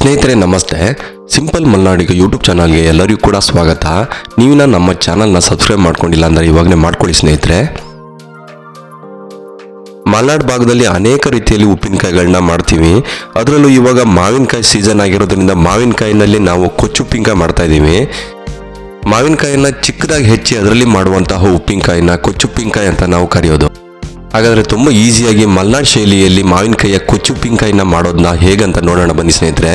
ಸ್ನೇಹಿತರೆ, ನಮಸ್ತೆ. Simple ಮಲ್ನಾಡಿಗೆ YouTube ಚಾನಲ್ಗೆ ಎಲ್ಲರಿಗೂ ಕೂಡ ಸ್ವಾಗತ. ನೀವಿನ ನಮ್ಮ ಚಾನಲ್ನ ಸಬ್ಸ್ಕ್ರೈಬ್ ಮಾಡ್ಕೊಂಡಿಲ್ಲ ಅಂದರೆ ಇವಾಗಲೇ ಮಾಡ್ಕೊಳ್ಳಿ ಸ್ನೇಹಿತರೆ. ಮಲ್ನಾಡು ಭಾಗದಲ್ಲಿ ಅನೇಕ ರೀತಿಯಲ್ಲಿ ಉಪ್ಪಿನಕಾಯಿಗಳನ್ನ ಮಾಡ್ತೀವಿ. ಅದರಲ್ಲೂ ಇವಾಗ ಮಾವಿನಕಾಯಿ ಸೀಸನ್ ಆಗಿರೋದ್ರಿಂದ ಮಾವಿನಕಾಯಿನಲ್ಲಿ ನಾವು ಕೊಚ್ಚುಪ್ಪಿನಕಾಯಿ ಮಾಡ್ತಾ ಇದ್ದೀವಿ. ಮಾವಿನಕಾಯಿನ ಚಿಕ್ಕದಾಗಿ ಹೆಚ್ಚಿ ಅದರಲ್ಲಿ ಮಾಡುವಂತಹ ಉಪ್ಪಿನಕಾಯಿನ ಕೊಚ್ಚುಪ್ಪಿನಕಾಯಿ ಅಂತ ನಾವು ಕರೆಯೋದು. ಹಾಗಾದರೆ ತುಂಬ ಈಸಿಯಾಗಿ ಮಲ್ನಾಡ್ ಶೈಲಿಯಲ್ಲಿ ಮಾವಿನಕಾಯಿಯ ಕೊಚ್ಚುಪ್ಪಿನಕಾಯಿನ ಮಾಡೋದನ್ನ ಹೇಗಂತ ನೋಡೋಣ ಬನ್ನಿ ಸ್ನೇಹಿತರೆ.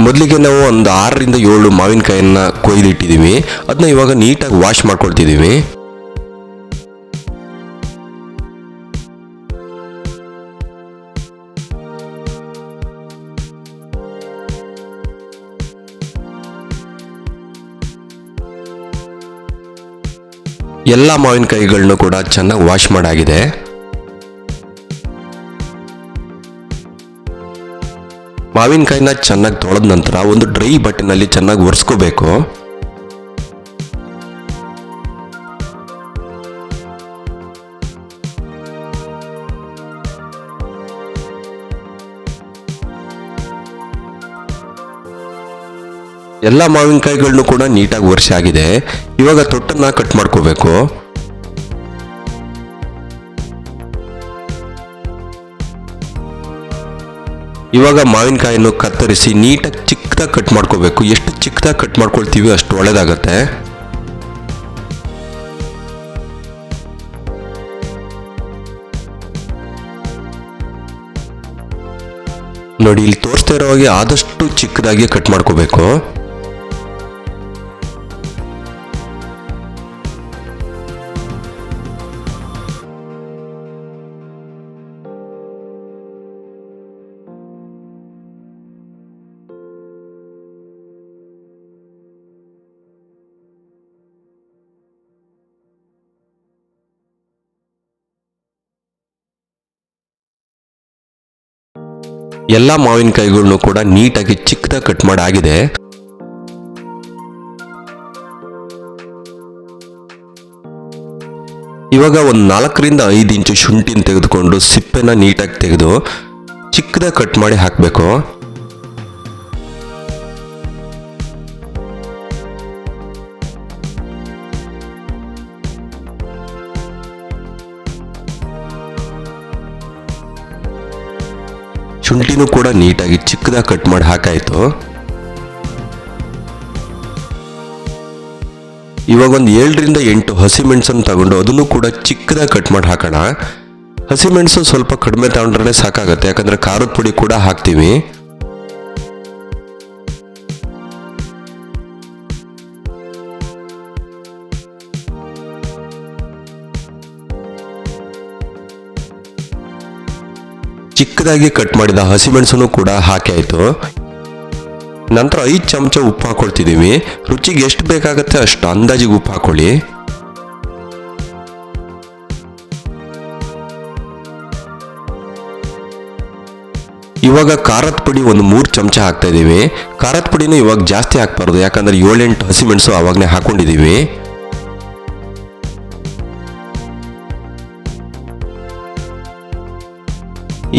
ಮೊದಲಿಗೆ ನಾವು ಒಂದು ಆರರಿಂದ ಏಳು ಮಾವಿನಕಾಯಿಯನ್ನು ಕೊಯ್ದಿಟ್ಟಿದ್ದೀವಿ ಅದನ್ನ ಇವಾಗ ನೀಟಾಗಿ ವಾಶ್ ಮಾಡ್ಕೊಳ್ತಿದ್ದೀವಿ ಎಲ್ಲ ಮಾವಿನಕಾಯಿಗಳನ್ನು ಕೂಡ ಚೆನ್ನಾಗಿ ವಾಶ್ ಮಾಡಾಗಿದೆ. ಮಾವಿನಕಾಯಿನ ಚೆನ್ನಾಗಿ ತೊಳೆದ ನಂತರ ಒಂದು ಡ್ರೈ ಬಟ್ಟೆನಲ್ಲಿ ಚೆನ್ನಾಗಿ ಒರೆಸ್ಕೋಬೇಕು. ಎಲ್ಲ ಮಾವಿನಕಾಯಿಗಳನ್ನು ಕೂಡ ನೀಟಾಗಿ ವರ್ಷ ಆಗಿದೆ. ಇವಾಗ ತೊಟ್ಟನ್ನ ಕಟ್ ಮಾಡ್ಕೋಬೇಕು. ಇವಾಗ ಮಾವಿನಕಾಯಿಯನ್ನು ಕತ್ತರಿಸಿ ನೀಟಾಗಿ ಚಿಕ್ಕದಾಗಿ ಕಟ್ ಮಾಡ್ಕೋಬೇಕು. ಎಷ್ಟು ಚಿಕ್ಕದಾಗಿ ಕಟ್ ಮಾಡ್ಕೊಳ್ತೀವಿ ಅಷ್ಟು ಒಳ್ಳೇದಾಗತ್ತೆ. ನೋಡಿ, ಇಲ್ಲಿ ತೋರಿಸ್ತಾ ಇರೋ ಹಾಗೆ ಆದಷ್ಟು ಚಿಕ್ಕದಾಗಿ ಕಟ್ ಮಾಡ್ಕೋಬೇಕು. ಎಲ್ಲ ಮಾವಿನಕಾಯಿಗಳನ್ನು ಕೂಡ ನೀಟಾಗಿ ಚಿಕ್ಕದಾಗಿ ಕಟ್ ಮಾಡಾಗಿದೆ. ಇವಾಗ ಒಂದು ನಾಲ್ಕರಿಂದ ಐದು ಇಂಚು ಶುಂಠಿನ ತೆಗೆದುಕೊಂಡು ಸಿಪ್ಪೆನ ನೀಟಾಗಿ ತೆಗೆದು ಚಿಕ್ಕದಾಗಿ ಕಟ್ ಮಾಡಿ ಹಾಕಬೇಕು. ಶುಂಠಿನೂ ಕೂಡ ನೀಟಾಗಿ ಚಿಕ್ಕದಾಗಿ ಕಟ್ ಮಾಡಿ ಹಾಕಾಯಿತು. ಇವಾಗ ಒಂದು ಏಳರಿಂದ ಎಂಟು ಹಸಿಮೆಣಸನ್ನು ತಗೊಂಡು ಅದನ್ನು ಕೂಡ ಚಿಕ್ಕದಾಗಿ ಕಟ್ ಮಾಡಿ ಹಾಕೋಣ. ಹಸಿಮೆಣಸು ಸ್ವಲ್ಪ ಕಡಿಮೆ ತಗೊಂಡ್ರೆ ಸಾಕಾಗುತ್ತೆ, ಯಾಕಂದರೆ ಖಾರದ ಪುಡಿ ಕೂಡ ಹಾಕ್ತೀವಿ. ಚಿಕ್ಕದಾಗಿ ಕಟ್ ಮಾಡಿದ ಹಸಿಮೆಣಸನ್ನು ಕೂಡ ಹಾಕಿ ಆಯಿತು. ನಂತರ ಐದು ಚಮಚ ಉಪ್ಪು ಹಾಕೊಳ್ತಿದ್ದೀವಿ. ರುಚಿಗೆ ಎಷ್ಟು ಬೇಕಾಗತ್ತೆ ಅಷ್ಟು ಅಂದಾಜಿಗೆ ಉಪ್ಪು ಹಾಕೊಳ್ಳಿ. ಇವಾಗ ಖಾರದ ಪುಡಿ ಒಂದು ಮೂರು ಚಮಚ ಹಾಕ್ತಾ ಇದ್ದೀವಿ. ಖಾರದ ಪುಡಿನೂ ಇವಾಗ ಜಾಸ್ತಿ ಹಾಕ್ಬಾರ್ದು, ಯಾಕಂದ್ರೆ ಏಳೆಂಟು ಹಸಿಮೆಣಸು ಆವಾಗಲೇ ಹಾಕೊಂಡಿದ್ದೀವಿ.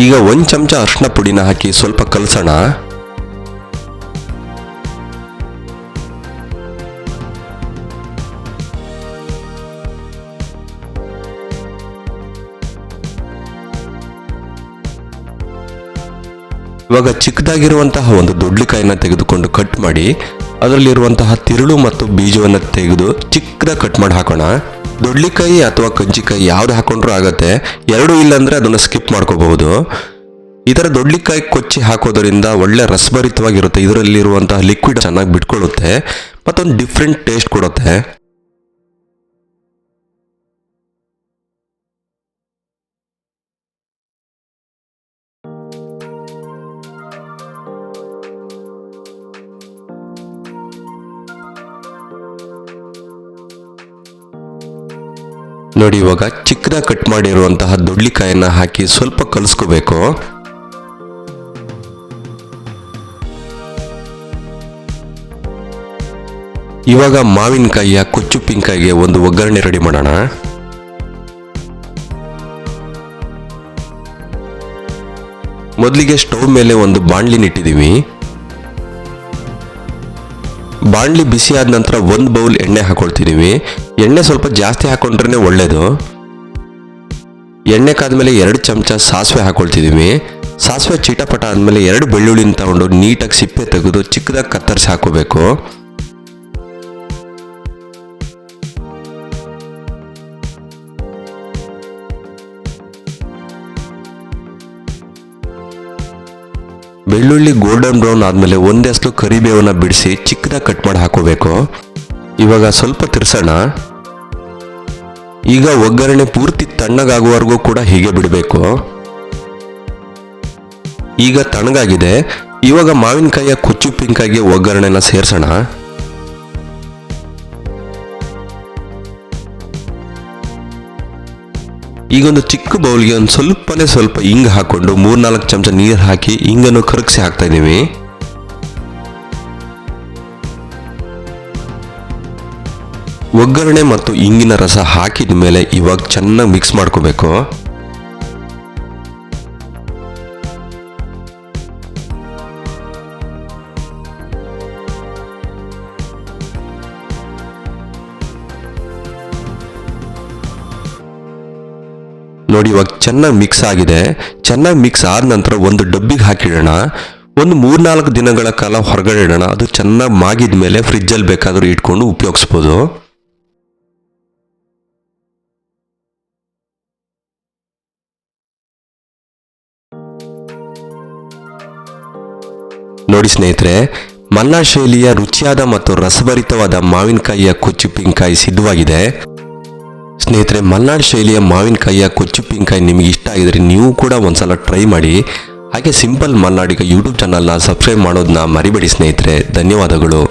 ಈಗ ಒಂದು ಚಮಚ ಅರಿಶಿನ ಪುಡಿನ ಹಾಕಿ ಸ್ವಲ್ಪ ಕಲಸೋಣ. ಇವಾಗ ಚಿಕ್ಕದಾಗಿರುವಂತಹ ಒಂದು ದೊಡ್ಡಕಾಯಿನ ತೆಗೆದುಕೊಂಡು ಕಟ್ ಮಾಡಿ ಅದರಲ್ಲಿರುವಂತಹ ತಿರುಳು ಮತ್ತು ಬೀಜವನ್ನು ತೆಗೆದು ಚಿಕ್ಕದ ಕಟ್ ಮಾಡಿ ಹಾಕೋಣ. ದೊಡ್ಲಿಕಾಯಿ ಅಥವಾ ಕಜ್ಜಿಕಾಯಿ ಯಾವ್ದು ಹಾಕೊಂಡ್ರೂ ಆಗತ್ತೆ. ಎರಡು ಇಲ್ಲಾಂದ್ರೆ ಅದನ್ನು ಸ್ಕಿಪ್ ಮಾಡ್ಕೋಬಹುದು. ಈ ಥರ ದೊಡ್ಡಕಾಯಿ ಕೊಚ್ಚಿ ಹಾಕೋದರಿಂದ ಒಳ್ಳೆ ರಸಭರಿತವಾಗಿರುತ್ತೆ. ಇದರಲ್ಲಿರುವಂತಹ ಲಿಕ್ವಿಡ್ ಚೆನ್ನಾಗಿ ಬಿಟ್ಕೊಳ್ಳುತ್ತೆ. ಮತ್ತೊಂದು ಡಿಫ್ರೆಂಟ್ ಟೇಸ್ಟ್ ಕೊಡುತ್ತೆ. ನೋಡಿ, ಇವಾಗ ಚಿಕ್ಕದಾಗಿ ಕಟ್ ಮಾಡಿರುವಂತಹ ದೊಡ್ಲಿಕಾಯನ್ನ ಹಾಕಿ ಸ್ವಲ್ಪ ಕಲಸ್ಕೋಬೇಕು. ಇವಾಗ ಮಾವಿನಕಾಯಿಯ ಕೊಚ್ಚುಪ್ಪಿನಕಾಯಿಗೆ ಒಂದು ಒಗ್ಗರಣೆ ರೆಡಿ ಮಾಡೋಣ. ಮೊದಲಿಗೆ ಸ್ಟವ್ ಮೇಲೆ ಒಂದು ಬಾಣ್ಲಿನಿಟ್ಟಿದ್ದೀವಿ ಬಾಣಲಿ ಬಿಸಿ ಆದ ನಂತರ ಒಂದು ಬೌಲ್ ಎಣ್ಣೆ ಹಾಕೊಳ್ತಿದ್ದೀವಿ ಎಣ್ಣೆ ಸ್ವಲ್ಪ ಜಾಸ್ತಿ ಹಾಕೊಂಡ್ರೆ ಒಳ್ಳೆಯದು ಎಣ್ಣೆ ಕಾದ್ಮೇಲೆ ಎರಡು ಚಮಚ ಸಾಸಿವೆ ಹಾಕೊಳ್ತಿದ್ದೀವಿ ಸಾಸಿವೆ ಚಿಟಪಟ ಆದಮೇಲೆ ಎರಡು ಬೆಳ್ಳುಳ್ಳಿನ ತಗೊಂಡು ನೀಟಾಗಿ ಸಿಪ್ಪೆ ತೆಗೆದು ಚಿಕ್ಕದಾಗಿ ಕತ್ತರಿಸಿ ಹಾಕೋಬೇಕು. ಬೆಳ್ಳುಳ್ಳಿ ಗೋಲ್ಡನ್ ಬ್ರೌನ್ ಆದಮೇಲೆ ಒಂದೇಷ್ಟು ಕರಿಬೇವನ್ನು ಬಿಡಿಸಿ ಚಿಕ್ಕದಾಗಿ ಕಟ್ ಮಾಡಿ ಹಾಕೋಬೇಕು. ಇವಾಗ ಸ್ವಲ್ಪ ತಿರ್ಸೋಣ. ಈಗ ಒಗ್ಗರಣೆ ಪೂರ್ತಿ ತಣ್ಣಗಾಗುವವರೆಗೂ ಕೂಡ ಹೀಗೆ ಬಿಡಬೇಕು. ಈಗ ತಣ್ಣಗಾಗಿದೆ. ಇವಾಗ ಮಾವಿನಕಾಯಿಯ ಕುಚ್ಚುಪ್ಪಿನಕಾಯಿಗೆ ಒಗ್ಗರಣೆನ ಸೇರ್ಸೋಣ. ಈಗ ಒಂದು ಚಿಕ್ಕ ಬೌಲ್ಗೆ ಒಂದು ಸ್ವಲ್ಪನೇ ಸ್ವಲ್ಪ ಹಿಂಗ್ ಹಾಕೊಂಡು ಮೂರ್ನಾಲ್ಕು ಚಮಚ ನೀರು ಹಾಕಿ ಹಿಂಗನ್ನು ಕರಗಿಸಿ ಹಾಕ್ತಾ ಇದ್ದೀವಿ. ಒಗ್ಗರಣೆ ಮತ್ತು ಇಂಗಿನ ರಸ ಹಾಕಿದ ಮೇಲೆ ಇವಾಗ ಚೆನ್ನಾಗಿ ಮಿಕ್ಸ್ ಮಾಡ್ಕೋಬೇಕು. ನೋಡಿ, ಇವಾಗ ಚೆನ್ನಾಗಿ ಮಿಕ್ಸ್ ಆಗಿದೆ. ಚೆನ್ನಾಗಿ ಮಿಕ್ಸ್ ಆದ ನಂತರ ಒಂದು ಡಬ್ಬಿಗೆ ಹಾಕಿಡೋಣ. ಒಂದು ಮೂರ್ನಾಲ್ಕು ದಿನಗಳ ಕಾಲ ಹೊರಗಡೆ ಇಡೋಣ. ಅದು ಚೆನ್ನಾಗಿ ಮಾಗಿದ ಮೇಲೆ ಫ್ರಿಜ್ಜಲ್ಲಿ ಬೇಕಾದರೂ ಇಟ್ಕೊಂಡು ಉಪಯೋಗಿಸ್ಬೋದು. ನೋಡಿ ಸ್ನೇಹಿತರೆ ಮಲ್ಲಾ ಶೈಲಿಯ ರುಚಿಯಾದ ಮತ್ತು ರಸಭರಿತವಾದ ಮಾವಿನಕಾಯಿಯ ಕೊಚ್ಚುಪ್ಪಿನಕಾಯಿ ಸಿದ್ಧವಾಗಿದೆ. ಸ್ನೇಹಿತರೆ, ಮಲ್ನಾಡ್ ಶೈಲಿಯ ಮಾವಿನಕಾಯಿಯ ಕೊಚ್ಚುಪ್ಪಿನಕಾಯಿ ನಿಮಗೆ ಇಷ್ಟ ಆಗಿದ್ರೆ ನೀವು ಕೂಡ ಒಂದ್ಸಲ ಟ್ರೈ ಮಾಡಿ. ಹಾಗೆ ಸಿಂಪಲ್ ಮಲ್ನಾಡಿಗ ಯೂಟ್ಯೂಬ್ ಚಾನಲ್ನ ಸಬ್ಸ್ಕ್ರೈಬ್ ಮಾಡೋದನ್ನ ಮರಿಬೇಡಿ ಸ್ನೇಹಿತರೆ. ಧನ್ಯವಾದಗಳು.